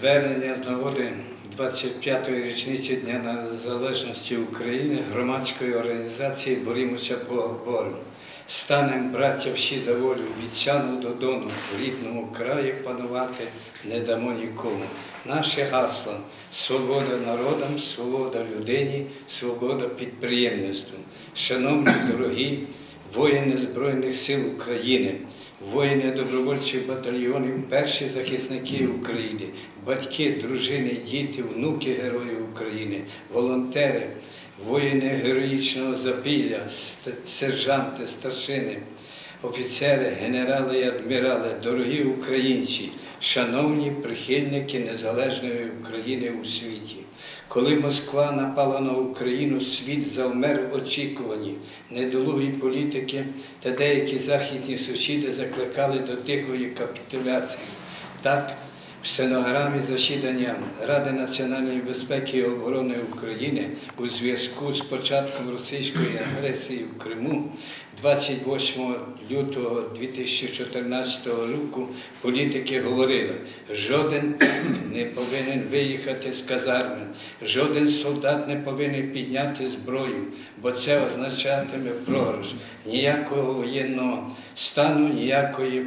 Звернення з нагоди 25-ї річниці Дня Незалежності України громадської організації Борімося бору. Станем браття всі за волю від сяну до дону рідному краї панувати не дамо нікому. Наше гасло свобода народам, свобода людині, свобода підприємництву. Шановні дорогі воїни Збройних сил України, воїни добровольчих батальйонів, перші захисники України, батьки, дружини, діти, внуки Героїв України, волонтери, воїни героїчного запілля, сержанти, старшини, офіцери, генерали і адмірали, дорогі українці, шановні прихильники незалежної України у світі. Коли Москва напала на Україну, світ завмер в очікуванні. Недолугі політики та деякі західні сусіди закликали до тихої капітуляції. Так, стенограмі засідання Ради національної безпеки і оборони України у зв'язку з початком російської агресії в Криму 28 лютого 2014 року політики говорили, жоден не повинен виїхати з казарми, жоден солдат не повинен підняти зброю, бо це означатиме програш. Ніякого воєнного стану, ніякої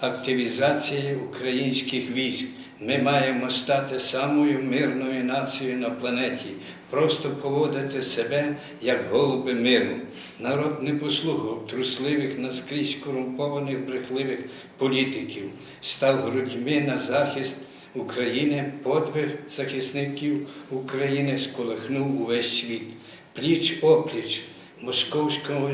активізації українських військ. Ми маємо стати самою мирною нацією на планеті, просто поводити себе як голуби миру. Народ не послухав трусливих, наскрізь корумпованих, брехливих політиків, став грудьми на захист України, подвиг захисників України сколихнув увесь світ. Пліч опліч московського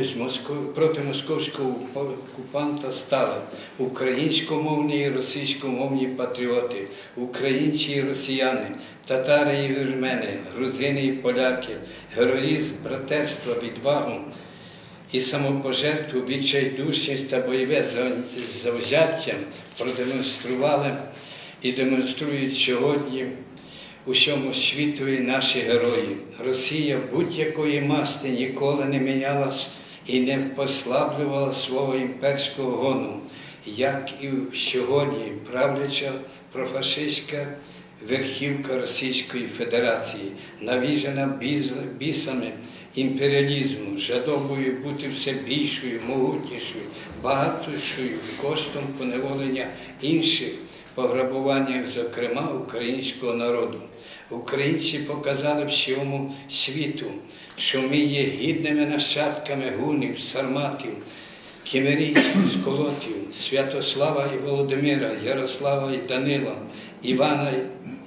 проти московського окупанта стали українськомовні і російськомовні патріоти, українці і росіяни, татари і вірмени, грузини і поляки, героїзм, братерство, відвагу і самопожертву, відчайдушність та бойове за- завзяття продемонстрували і демонструють сьогодні усьому світові наші герої. Росія будь-якої масти ніколи не міняла с- і не послаблювала свого імперського гону, як і сьогодні правляча профашистська верхівка Російської Федерації, навіжена бісами імперіалізму, жадобою бути все більшою, могутнішою, багатшою коштом поневолення інших пограбуваннях, зокрема українського народу. Українці показали всьому світу, що ми є гідними нащадками гунів, сарматів, кімерійців, сколотів, Святослава і Володимира, Ярослава і Данила, Івана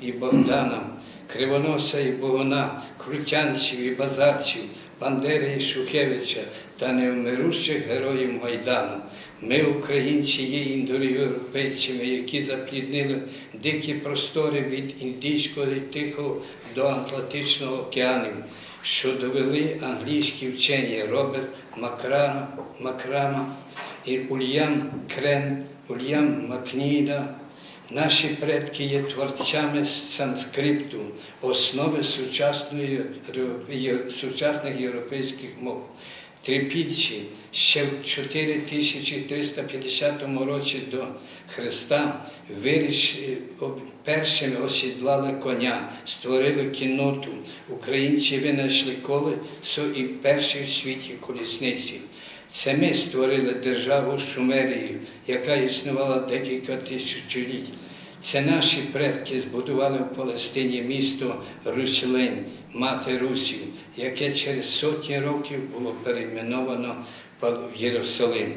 і Богдана, Кривоноса і Богуна, Крутянців і Базарців, Бандери і Шухевича та невмирущих героїв Майдану. Ми, українці, є індоєвропейцями, які запліднили дикі простори від Індійського і Тихого до Атлантичного океанів, що довели англійські вчені Роберт Макрама, Макрама і Ульян Крен, Ульян Макніда. Наші предки є творцями санскрипту, основи сучасної, сучасних європейських мов. Трипільці ще в 4350 році до Христа виріш- першими осідлали коня, створили кінноту. Українці винайшли колесо і перші в світі колісниці. Це ми створили державу Шумерію, яка існувала декілька тисячоліть. Це наші предки збудували в Палестині місто Руслень, мати Русів, яке через сотні років було перейменовано в Єрусалим.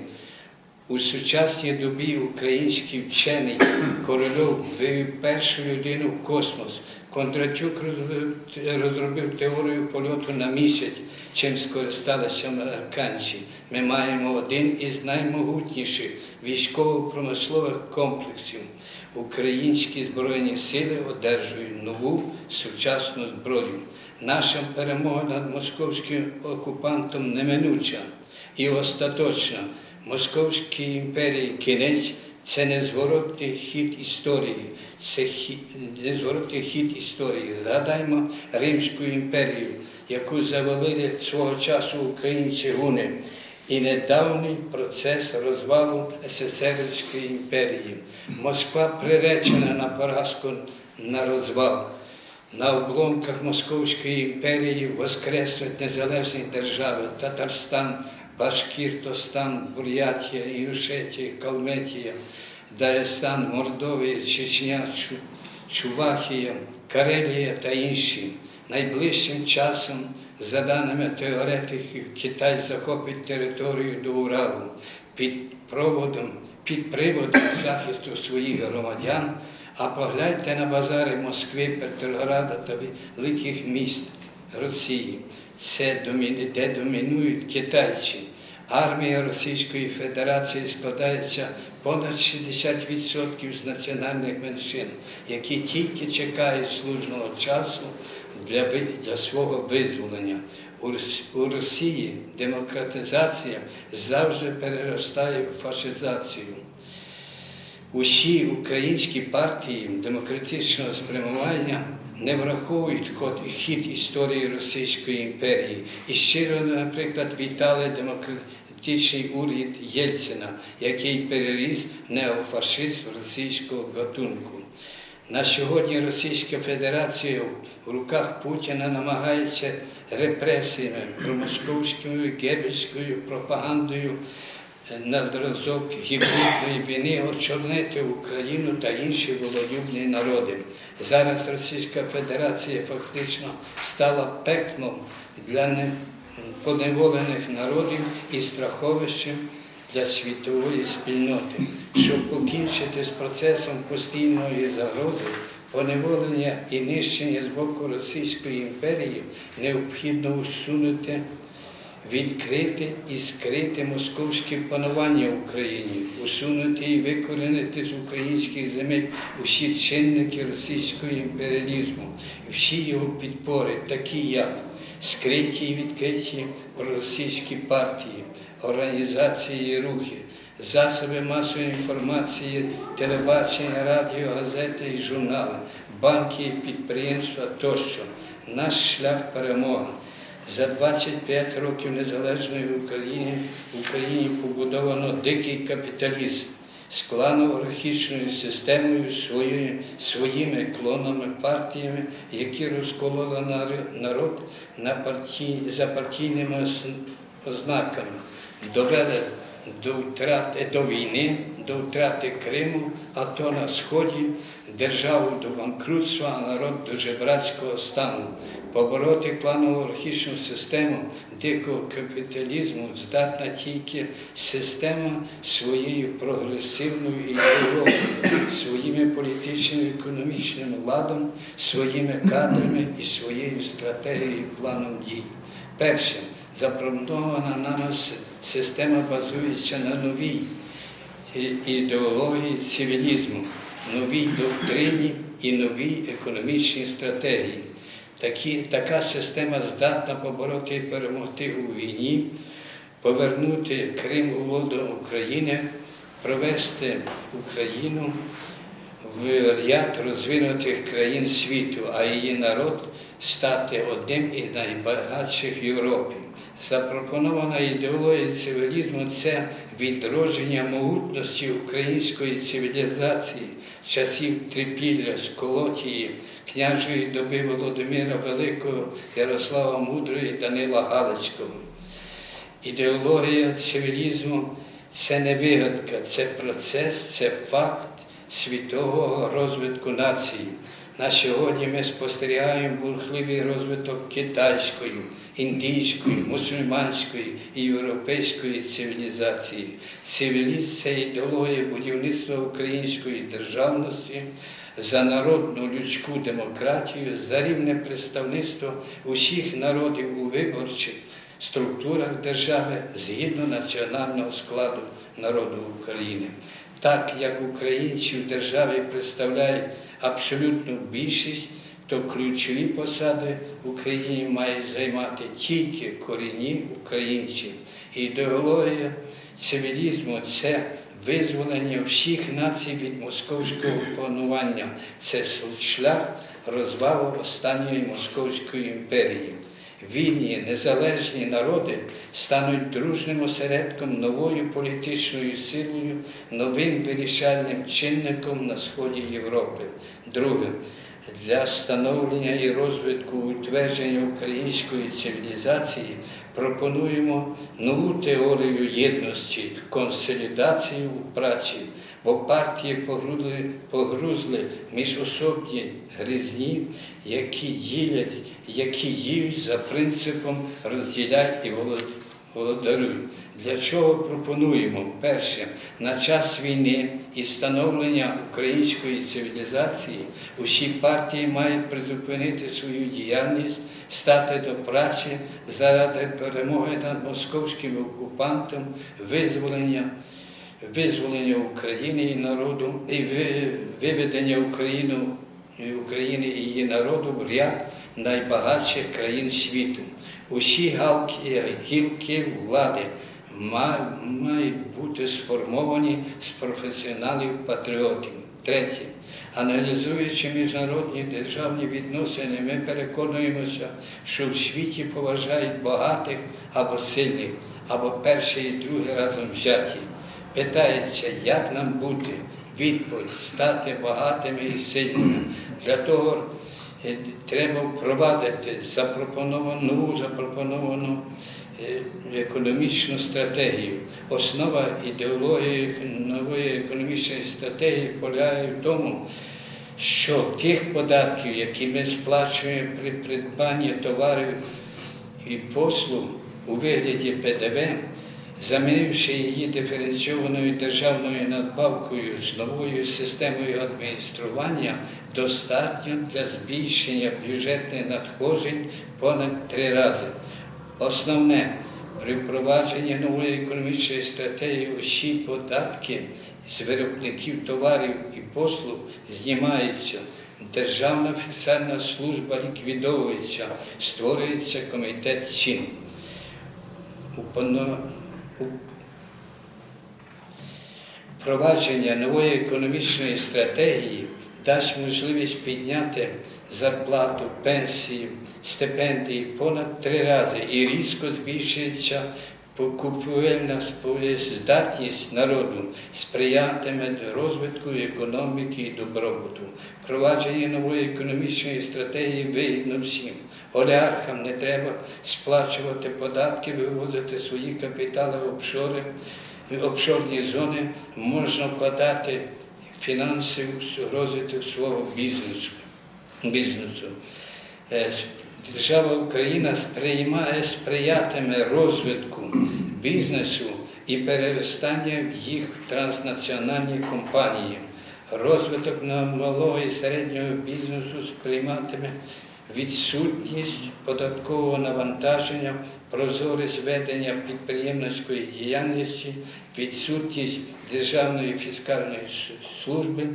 У сучасній добі український вчений королев вивів першу людину в космос. Розробив, розробив теорію польоту на місяць, чим скористалися американці. Ми маємо один із наймогутніших військово-промислових комплексів. Українські збройні сили одержують нову сучасну зброю. Наша перемога над московським окупантом неминуча і остаточна. Московській імперії кінець це незворотний хід історії. Це хід, незворотний хід історії. Згадаймо Римську імперію, яку завалили свого часу українці гуни. і недавній процес розвалу СССРської імперії. Москва приречена на поразку на розвал. На обломках Московської імперії воскреснуть незалежні держави Татарстан, Башкіртостан, Бурятія, Інгушетія, Калметія, Дагестан, Мордовія, Чечня, Чувахія, Карелія та інші. Найближчим часом, за даними теоретиків, Китай захопить територію до Уралу під проводом, під приводом захисту своїх громадян. А погляньте на базари Москви, Петрограда та великих міст Росії. Це де домінують китайці. Армія Російської Федерації складається понад 60% з національних меншин, які тільки чекають служного часу для, для свого визволення. У Росії демократизація завжди переростає в фашизацію. Усі українські партії демократичного спрямування не враховують хід історії Російської імперії і щиро, наприклад, вітали демократичний уряд Єльцина, який переріс неофашизм російського гатунку. На сьогодні Російська Федерація в руках Путіна намагається репресіями, промосковською гебельською пропагандою на зразок гібридної війни очорнити Україну та інші вололюбні народи. Зараз Російська Федерація фактично стала пеклом для не- поневолених народів і страховищем для світової спільноти, щоб покінчити з процесом постійної загрози, поневолення і нищення з боку Російської імперії, необхідно усунути, відкрити і скрити московське панування в Україні, усунути і викорінити з українських земель усі чинники російського імперіалізму, всі його підпори, такі як скриті і відкриті проросійські партії, організації і рухи, засоби масової інформації, телебачення, радіо, газети і журнали, банки і підприємства тощо. Наш шлях перемога. За 25 років незалежної України в Україні побудовано дикий капіталізм з кланово-рахічною системою, своєю, своїми клонами, партіями, які розкололи народ на партій, за партійними ознаками, довели до втрати до війни, до втрати Криму, а то на Сході, державу до банкрутства, а народ до жебрацького стану. Побороти кланову архічну систему дикого капіталізму здатна тільки система своєю прогресивною ідеологією, своїми політичними економічним ладом, своїми кадрами і своєю стратегією планом дій. Перше, запропонована нами система базується на новій ідеології цивілізму, новій доктрині і новій економічній стратегії. Такі, така система здатна побороти і перемогти у війні, повернути Крим у владу України, провести Україну в ряд розвинутих країн світу, а її народ стати одним із найбагатших в Європі. Запропонована ідеологія цивілізму це відродження могутності української цивілізації часів трипілля, сколотії, княжої доби Володимира Великого, Ярослава Мудрого і Данила Галицького. Ідеологія цивілізму це не вигадка, це процес, це факт світового розвитку нації. На сьогодні ми спостерігаємо бурхливий розвиток китайської, індійської, мусульманської і європейської цивілізації. Цивілізм це ідеологія будівництва української державності за народну людську демократію, за рівне представництво усіх народів у виборчих структурах держави згідно національного складу народу України. Так як українці в державі представляють абсолютну більшість, то ключові посади в Україні мають займати тільки корінні українці. Ідеологія цивілізму це визволення всіх націй від московського панування. Це шлях розвалу останньої московської імперії. вільні, незалежні народи стануть дружним осередком новою політичною силою, новим вирішальним чинником на сході Європи. Друге, для становлення і розвитку утвердження української цивілізації пропонуємо нову теорію єдності, консолідацію у праці, бо партії погрузли, погрузли міжособні гризні, які ділять, які діють за принципом розділяй і волод- володаруй. Для чого пропонуємо? Перше, на час війни і становлення української цивілізації усі партії мають призупинити свою діяльність, стати до праці заради перемоги над московським окупантом, визволення, визволення України і народу і виведення України, України і її народу в ряд найбагатших країн світу. Усі галки, гілки влади мають бути сформовані з професіоналів-патріотів. Третє. Аналізуючи міжнародні державні відносини, ми переконуємося, що в світі поважають багатих або сильних, або перший і другий разом взяті. Питається, як нам бути? Відповідь стати багатими і сильними. Для того е, треба впровадити запропоновану, нову запропоновану е, економічну стратегію. Основа ідеології нової економічної стратегії полягає в тому, що тих податків, які ми сплачуємо при придбанні товарів і послуг у вигляді ПДВ, замінивши її диференційованою державною надбавкою з новою системою адміністрування, достатньо для збільшення бюджетних надходжень понад три рази. Основне при впровадженні нової економічної стратегії усі податки з виробників товарів і послуг знімаються. Державна фіскальна служба ліквідовується, створюється комітет цін. Впровадження нової економічної стратегії дасть можливість підняти зарплату, пенсії, стипендії понад три рази і різко збільшиться покупівельна здатність народу, сприятиме розвитку економіки і добробуту. Впровадження нової економічної стратегії вигідно всім. Олігархам не треба сплачувати податки, вивозити свої капітали в офшори, в офшорні зони, можна вкладати фінанси в розвиток свого бізнесу. бізнесу. Держава Україна сприймає, сприятиме розвитку бізнесу і переростання їх в транснаціональні компанії. Розвиток малого і середнього бізнесу сприйматиме відсутність податкового навантаження, прозорість ведення підприємницької діяльності, відсутність державної фіскальної служби,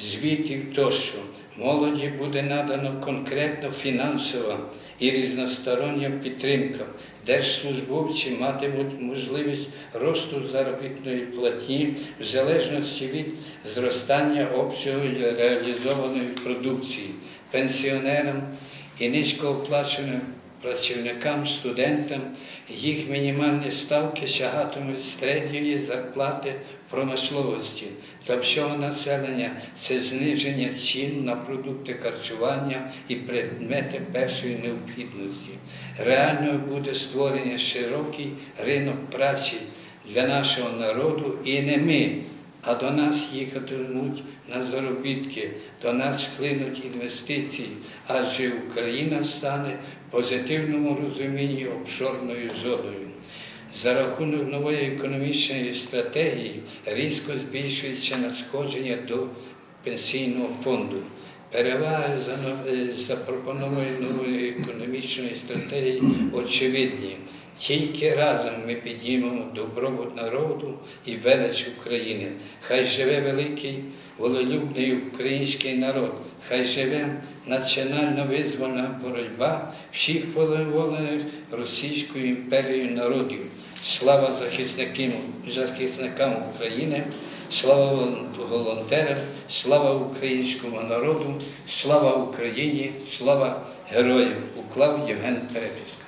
звітів тощо. Молоді буде надано конкретно фінансова і різностороння підтримка. Держслужбовці матимуть можливість росту заробітної платні в залежності від зростання обсягу реалізованої продукції, пенсіонерам і низькооплаченим працівникам, студентам їх мінімальні ставки сягатимуть середньої зарплати промисловості. Для всього населення це зниження цін на продукти харчування і предмети першої необхідності. Реально буде створення широкий ринок праці для нашого народу і не ми, а до нас їхатимуть на заробітки, до нас хлинуть інвестиції, адже Україна стане в позитивному розумінні обшорною зоною. За рахунок нової економічної стратегії різко збільшується надходження до пенсійного фонду. Переваги е, запропонованої нової економічної стратегії очевидні. Тільки разом ми підіймемо добробут народу і велич України. Хай живе великий волелюбний український народ, хай живе національно визвольна боротьба всіх поневолених Російською імперією народів. Слава захисникам, захисникам України, слава волонтерам, слава українському народу, слава Україні, слава героям, уклав Євген Перепіска.